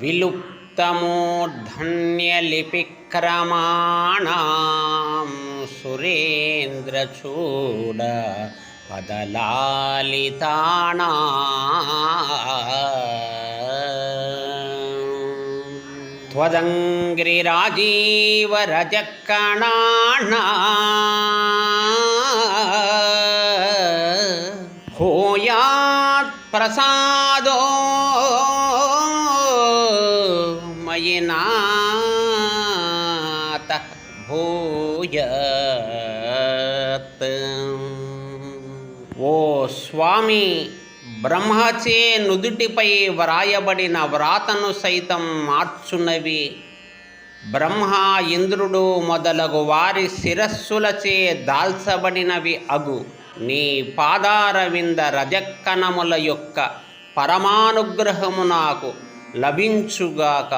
విలుప్తమూర్ధన్యలిపిక్రమాణం సురేంద్రచూడ పదలాలితాణా त्वदङ्घ्रिराजीवरजकणाणा भूयात् प्रसादो నాయనాత భూయత్. ఓ స్వామి బ్రహ్మచే నుదుటిపై వ్రాయబడిన వ్రాతను సైతం మార్చున్నవి. బ్రహ్మ ఇంద్రుడు మొదలగు వారి శిరస్సులచే దాల్చబడినవి అగు. నీ పాదారవింద రజక్కనముల యొక్క పరమానుగ్రహము నాకు లభించుగాక.